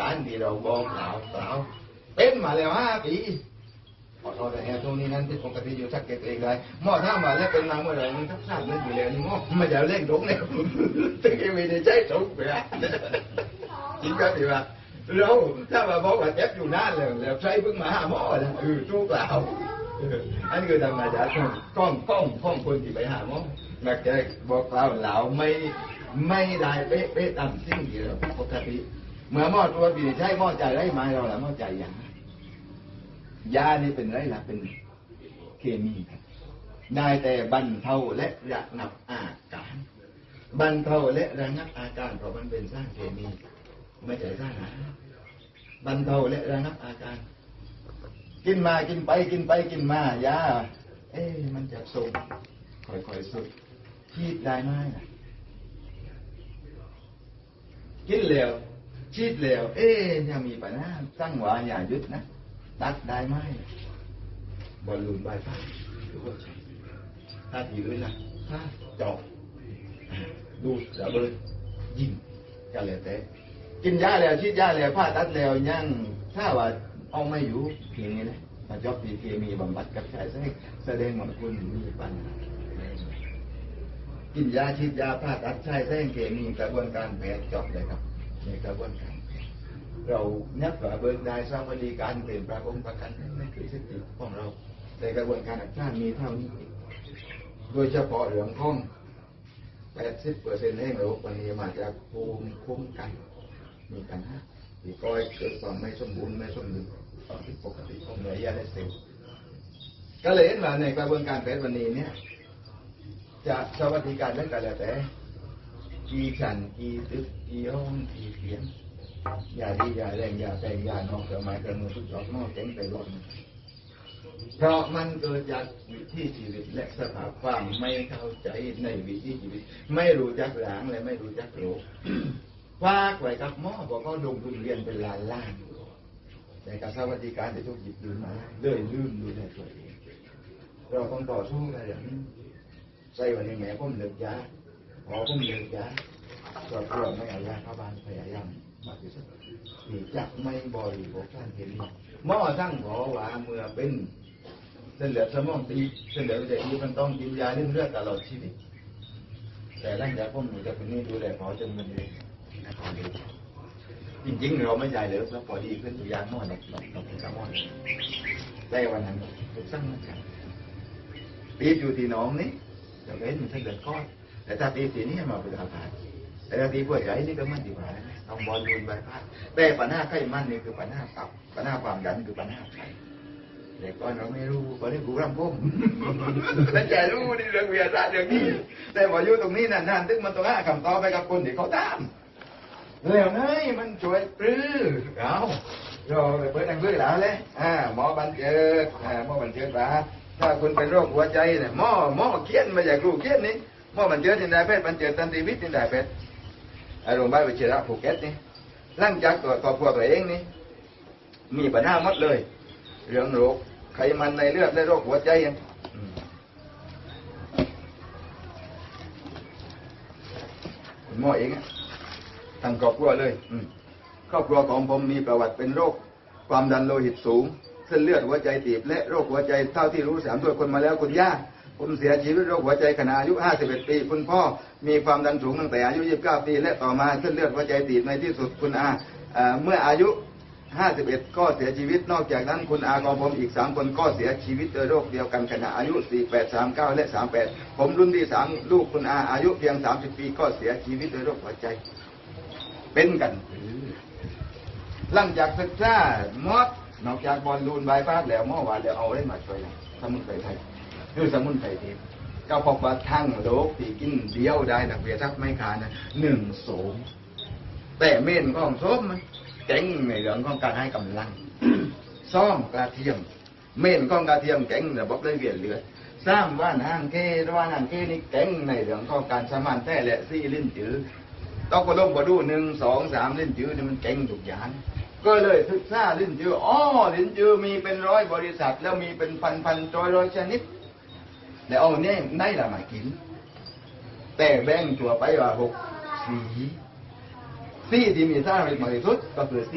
การที่เราบอกเปล่าเปล่าเป็นมาแล้วห้าปีขอโทษนะเนี่ยตรงนี้นั้นที่ปกติอยู่สักเกตเองเลยหม้อถ้ามาแล้วเป็นมางเมื่อไหร่มันทักษะนั่นอยู่แล้วนี่หม้อไม่จะเล่นตรงเนี่ยตึงไม่ได้ใช้ตรงไปอะจริงก็ดีว่าเราถ้ามาบอกว่าเจ็บอยู่นานเลยแล้วใช้เพิ่งมาห้าหม้อนะเออทุกเปล่าเอออันคือธรรมดาของกล้องกล้องกล้องคนที่ไปหาหม้อนักแกบอกเปล่าเหลาไม่ไม่ได้เป๊ะเป๊ะตามสิ่งที่เราปกติ เมื่อหม้อตัวปีใช้หม้อใจไรไหมเราละหม้อใจยายานี่เป็นไรล่ะเป็นเคมีได้แต่บรรเทาและระงับอาการบรรเทาและระงับอาการเพราะมันเป็นสร้างเคมีไม่ใช่สร้างอาหารบรรเทาและระงับอาการ กินมากินไปกินไปกินมายาเอ๊มันจะสุกค่อยๆสุกชีดได้ไหมล่ะกินแล้ว ชีดแล้ว เอ๊ยังมีปัญหาตั้งหวาอย่าหยุดนะตัดได้ไหมบอลลูนใบฟ้าหรือว่าใช่ถ้าทีอื่นนะถ้าจอ่าดูระเบิดยิงก็แล้วแต่กินยาแล้วฉีดยาแล้วผ่าตัดแล้วยังถ้าว่าเอาไม่อยู่เพียงนี้นะมาจอบพีเคมีบำบัดกับชายแท้แสดงว่าคุณมีปัญหากินยาฉีดยาผ่าตัดชายแท้เคมีกระบวนการแพทย์จบเลยครับ ในกระบวนการเรานับว่าเบิกได้ทราบวดีการเปลี่ยนประกงประกันนั่นคือสติของเรา ในกระบวนการอักษรมีเท่านี้ โดยเฉพาะเรื่องของ80เปอร์เซ็นต์แห่งโรควันนี้มาจากภูมิคุ้มกัน มีปัญหาที่ก้อยเกิดความไม่สมบูรณ์ไม่สมดุลความผิดปกติของเนื้อเยื่อและเซลล์ก็เลยเห็นว่าในกระบวนการแพทย์วันนี้เนี่ยจะสวัสดิการเรื่องกันแล้วแต่ กี่สันกี่ตึกกี่ห้องกี่เตียงอย่าดีอย่าแรงอย่าแต่งอย่านอกสมัยกระมือทุกดอกนอกเจ๋งไปหมดเพราะมันเกิดจากวิถีชีวิตและสภาพความไม่เข้าใจในวิถีชีวิต ไม่รู้จักหลังและไม่รู้จักโลกว่าไว้กับหม้อบอกเขาลงทุนเรียนเป็นล้านล้านแต่การสวัสดิการจะถูกหยิบยืมาเลยลืมดูแลตัวเองเราต้องต่อสู้กันอย่างนี้ใส่วันนี้แม่ผมเลิกยา พอผมเลิกยาครอบครัวไม่อายาเข้าบ้านพยายามมากที่สุดที่จะไม่บริโภคสารเคมีหม้อทั้งขอว่าเมื่อเป็นเส้นเหลือดสมองตีเส้นเหลือดใจดีมันต้องกินยาเลือดตลอดชีวิตแต่หลังจากผมหนูจะคนนี้ดูแลพอจนมันเลยนะครับจริงๆเราไม่ใจเลยแล้วพอดีขึ้นตัวยาหม้อเนี่ยเราเราเป็นกระมอนได้วันนั้นทุกสั่งมือนกันตีอยู่ที่น้องนี่จะเห็นมันเส้นเหลือดก้อน แต่ถ้าตีสีนี้มาเป็นอาหารแต่บางทีพวกใหญ่นี่ก็มั่นดีกว่านะต้องบอลลูนใบพัดแต่ปัญหาไข้มั่นนี่คือปัญหาตับปัญหาความดันคือปัญหาไขเด็กก้อนเราไม่รู้ตอนนี้กูรำพุ่มแต่แกรู้นี่เรื่องวิทยาศาสตร์เรื่องนี้ แต่พออยู่ตรงนี้นานๆตึงมันต้องหาคำตอบไปกับคนที่เขาตามแล้วไงมันช่วยปลื้อเอาเราไปเปิดทางเลือกแล้วเลยอ่าหมอบันเจิดอ่าหมอบันเจิดว่าถ้าคุณเป็นโรคหัวใจเนี่ยหมอหมอเขียนมาจากครูเขียนนี่ เมื่อมันเจอที่นายแพทย์มันเจอตันติวิทย์ที่นายแพทย์ไอ้โรงพยาบาลวิชิระภูเก็ตนี่หลังจากตรวครอบครัวตัวเองนี่มีปัญหาหมดเลย เรื่องโรคไขมันในเลือดและโรคหัวใจยังคุณหมอเองอะทางครอบครัวเลยอืครอบครัวของผมมีประวัติเป็นโรค ความดันโลหิตสูง เส้นเลือดหัวใจตีบและโรคหัวใจเท่าที่รู้สามตัวคนมาแล้วคุณย่า คุณเสียชีวิตโรคหัวใจขณะอายุ 51 ปี คุณพ่อมีความดันสูงตั้งแต่อายุ 29 ปี และต่อมาเส้นเลือดหัวใจตีบในที่สุดคุณอาเมื่ออายุ 51 ก็เสียชีวิต นอกจากนั้นคุณอาของผมอีก 3 คนก็เสียชีวิตโดยโรคเดียวกันขณะอายุ 48 39 และ 38 ผมรุ่นที่ 3 ลูกคุณอาอายุเพียง 30 ปี ก็เสียชีวิตโดยโรคหัวใจ เป็นกันหลังจากศึกษามอดนอกจากบอลลูนใบพัดแล้วหมอว่าแล้วเอาได้มาช่วยนะสมุนไพรไทย คือสมุนไพรทิพย์ก็พบว่าทั้งโลกที่กินเดียวได้นักเวียทักไม่ขาดนะหนึ่งโสมแต่เม่นของโสมมันเจ๋งในเรื่องของการให้กำลังซ่อมกระเทียม เม่นของกระเทียมเจ๋งระบบเลยเวียนเลือดสร้างว่านห้างเกว่านห้างเกนี่เจ๋งในเรื่องของการสมานแท้และซี่ลิ้นจือต้องก็ลงมาดูหนึ่งสองสามลิ้นจือนี่มันเจ๋งทุกอย่างก็เลยศึกษาลิ้นจืออ๋อลิ้นจือมีเป็นร้อยบริษัท แล้วมีเป็นพันพันร้อยร้อยชนิด แล้วเอาเนี่ยได้ละมากิน แต่แบ่งตัวไปว่าหกสีสีที่มีสารเป็นมากที่สุดก็คือสี